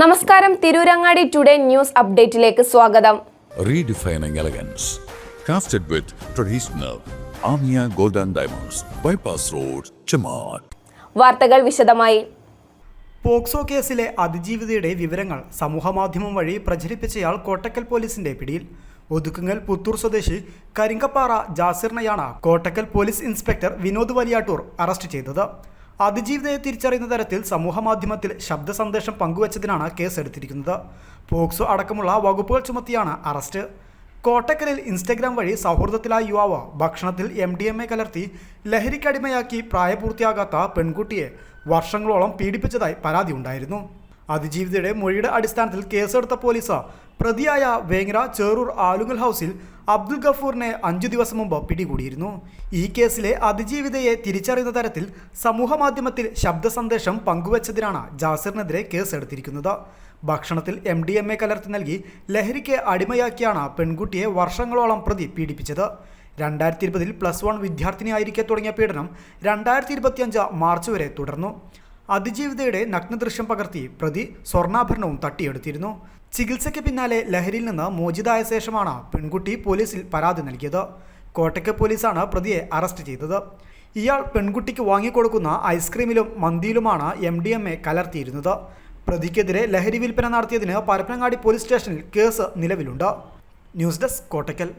നമസ്കാരം. Tirurangadi today news അപ്ഡേറ്റിലേക്ക് സ്വാഗതം. Redefining elegance crafted with traditional Amiya golden diamonds bypass road Road, വാർത്തകൾ വിശദമായി. പോക്സോ കേസിലെ അതിജീവിതയുടെ വിവരങ്ങൾ സമൂഹമാധ്യമം വഴി പ്രചരിപ്പിച്ചയാൾ കോട്ടക്കൽ പോലീസിന്റെ പിടിയിൽ. ഒതുക്കുങ്ങൽ പുത്തൂർ സ്വദേശി Karinkappara ജാസിറിനെയാണ് Kottakkal police inspector Vinod Valiyattoor arrest ചെയ്തത്. അതിജീവിതയെ തിരിച്ചറിയുന്ന തരത്തിൽ സമൂഹമാധ്യമത്തിൽ ശബ്ദ സന്ദേശം പങ്കുവച്ചതിനാണ് കേസെടുത്തിരിക്കുന്നത്. പോക്സോ അടക്കമുള്ള വകുപ്പുകൾ ചുമത്തിയാണ് അറസ്റ്റ്. കോട്ടക്കലിൽ ഇൻസ്റ്റഗ്രാം വഴി സൗഹൃദത്തിലായ യുവാവ് ഭക്ഷണത്തിൽ എം ഡി എം എ കലർത്തി ലഹരിക്കടിമയാക്കി പ്രായപൂർത്തിയാകാത്ത പെൺകുട്ടിയെ വർഷങ്ങളോളം പീഡിപ്പിച്ചതായി പരാതി ഉണ്ടായിരുന്നു. അതിജീവിതയുടെ മൊഴിയുടെ അടിസ്ഥാനത്തിൽ കേസെടുത്ത പോലീസ് പ്രതിയായ വേങ്ങര ചേറൂർ ആലുങ്ങൽ ഹൗസിൽ അബ്ദുൽ ഗഫൂറിനെ അഞ്ചു ദിവസം മുമ്പ് പിടികൂടിയിരുന്നു. ഈ കേസിലെ അതിജീവിതയെ തിരിച്ചറിയുന്ന തരത്തിൽ സമൂഹമാധ്യമത്തിൽ ശബ്ദ സന്ദേശം പങ്കുവച്ചതിനാണ് ജാസിറിനെതിരെ കേസെടുത്തിരിക്കുന്നത്. ഭക്ഷണത്തിൽ എം ഡി എം എ കലർത്തി നൽകി ലഹരിക്ക് അടിമയാക്കിയാണ് പെൺകുട്ടിയെ വർഷങ്ങളോളം പ്രതി പീഡിപ്പിച്ചത്. രണ്ടായിരത്തി ഇരുപതിൽ പ്ലസ് വൺ വിദ്യാർത്ഥിനിയായിരിക്കെ തുടങ്ങിയ പീഡനം രണ്ടായിരത്തി ഇരുപത്തിയഞ്ച് മാർച്ച് വരെ തുടർന്നു. അതിജീവിതയുടെ നഗ്നദൃശ്യം പകർത്തി പ്രതി സ്വർണാഭരണവും തട്ടിയെടുത്തിരുന്നു. ചികിത്സയ്ക്ക് പിന്നാലെ ലഹരിയിൽ നിന്ന് മോചിതായ ശേഷമാണ് പെൺകുട്ടി പോലീസിൽ പരാതി നൽകിയത്. കോട്ടയ്ക്ക് പോലീസാണ് പ്രതിയെ അറസ്റ്റ് ചെയ്തത്. ഇയാൾ പെൺകുട്ടിക്ക് വാങ്ങിക്കൊടുക്കുന്ന ഐസ്ക്രീമിലും മന്തിയിലുമാണ് എം ഡി എം എ കലർത്തിയിരുന്നത്. പ്രതിക്കെതിരെ ലഹരി വിൽപ്പന നടത്തിയതിന് പരപ്പനങ്ങാടി പോലീസ് സ്റ്റേഷനിൽ കേസ് നിലവിലുണ്ട്. News desk Kottakkal.